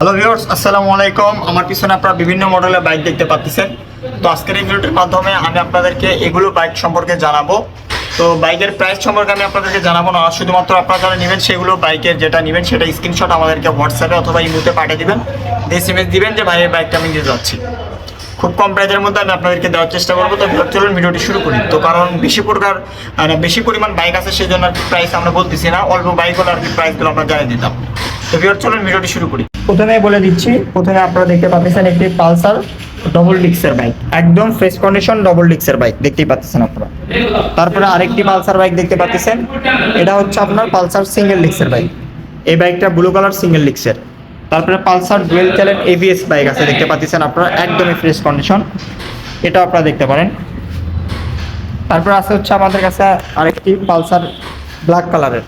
Hello viewers আসসালামু আলাইকুম। আমার পিছনে আপনারা বিভিন্ন মডেলের বাইক দেখতে পাচ্ছেন। তো আজকের এই ভিডিওটির মাধ্যমে আমি আপনাদেরকে এগুলো বাইক সম্পর্কে জানাব। তো বাইকের প্রাইস সম্পর্কে আমি আপনাদেরকে জানাব না, শুধুমাত্র আপনারা যারা নেবেন সেগুলো বাইকের যেটা নেবেন সেটা স্ক্রিনশট আমাদেরকে হোয়াটসঅ্যাপে অথবা ইমোতে পাঠিয়ে দিবেন। এস এম দিবেন যে, ভাই, এই বাইকটা আমি নিয়ে যাচ্ছি। খুব কম প্রাইজের মধ্যে আমি আপনাদেরকে দেওয়ার চেষ্টা করব। তো চলুন ভিডিওটি শুরু করি। তো কারণ বেশি প্রকার মানে বেশি পরিমাণ বাইক আছে, সেই জন্য আর কি প্রাইস আমরা বলতেছি না। অল্প বাইক হলে আর কি প্রাইসগুলো আমরা জানিয়ে দিতাম। তো ভিডিও চলুন ভিডিওটি শুরু করি। প্রথমে বলে দিচ্ছি, প্রথমে আপনারা দেখতে পাচ্ছেন একটি পালসার ডবল ডিক্সের বাইক একদম ফ্রেশ কন্ডিশন ডবল ডিক্সের বাইক দেখতেই পাচ্ছেন আপনারা। তারপরে আরেকটি পালসার বাইক দেখতে পাচ্ছেন, এটা হচ্ছে আপনার পালসার সিঙ্গেল ডিক্সের বাইক এই বাইকটা ব্লু কালার সিঙ্গেল ডিক্সের তারপরে Pulsar dual channel ABS bike আছে, দেখতে পাচ্ছেন আপনারা, একদমই ফ্রেশ কন্ডিশন এটা আপনারা দেখতে পারেন। তারপর আছে হচ্ছে আমাদের কাছে আরেকটি পালসার ব্ল্যাক কালারের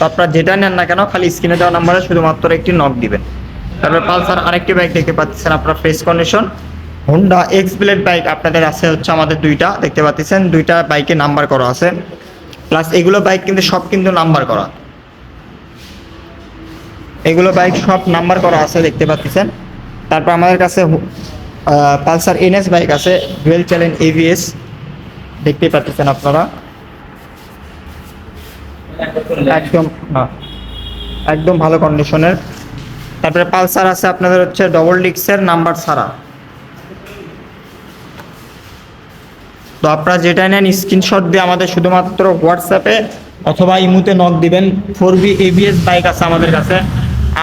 তো আপনারা যেটা নেন না কেন, খালি স্ক্রিনে দেওয়া নাম্বারে শুধুমাত্র একটি নক দিবেন। তারপরে পালসার আরেকটি বাইক দেখতে পাচ্ছেন আপনারা fresh condition Honda X Blade bike আপনাদের আছে হচ্ছে আমাদের দুইটা, দেখতে পাচ্ছেন? দুইটা বাইকে নাম্বার করা আছে। প্লাস এগুলো বাইক কিন্তু সব কিন্তু নাম্বার করা। এগুলো বাইক সব নাম্বার করা আছে, দেখতে পাচ্ছেন? তারপর আমাদের কাছে পালসার এনএস বাইক আছে ডুয়েল চ্যালেঞ্জ এভিএস দেখতে পাচ্ছেন আপনারা। একদম। না একদম ভালো কন্ডিশনের তারপরে পালসার আছে আপনাদের হচ্ছে ডবল ডিক্সের নাম্বার ছাড়া। তো আপনারা যেটা নেন স্ক্রিনশট দিয়ে আমাদের শুধুমাত্র হোয়াটসঅ্যাপে অথবা ইমুতে নক দিবেন। ফোর বি এবিএস বাইক আছে আমাদের কাছে।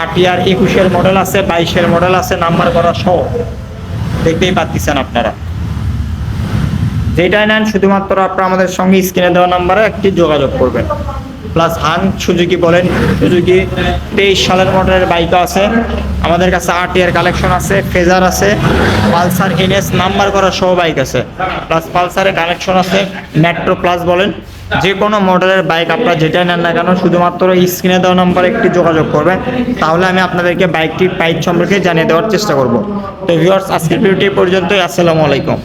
আটিআর একুশের মডেল আছে, বাইশের মডেল আছে নাম্বার করা সহ। দেখতেই পাচ্ছেন আপনারা। যেটাই নেন, শুধুমাত্র আপনারা আমাদের সঙ্গে স্ক্রিনে দেওয়া নাম্বারে একটি যোগাযোগ করবেন। প্লাস হান সুজুকি বলেন। সুজুকি তেইশ সালের মডেলের বাইকও আছে। আমাদের কাছে আট ইয়ার কালেকশন আছে, ফেজার আছে, পালসার এনএস নাম্বার করা সহ বাইক আছে। প্লাস পালসারের কালেকশন আছে মেট্রো প্লাস বলেন। যে কোনো মডেলের বাইক আপনারা যেটাই নেন না কেন, শুধুমাত্র স্ক্রিনে দেওয়া নাম্বারে একটি যোগাযোগ করবেন। তাহলে আমি আপনাদেরকে বাইকটির প্রাইস সম্পর্কে জানিয়ে দেওয়ার চেষ্টা করব। তো ভিউয়ার্স আজকের ভিডিওটি পর্যন্তই। আসসালামু আলাইকুম।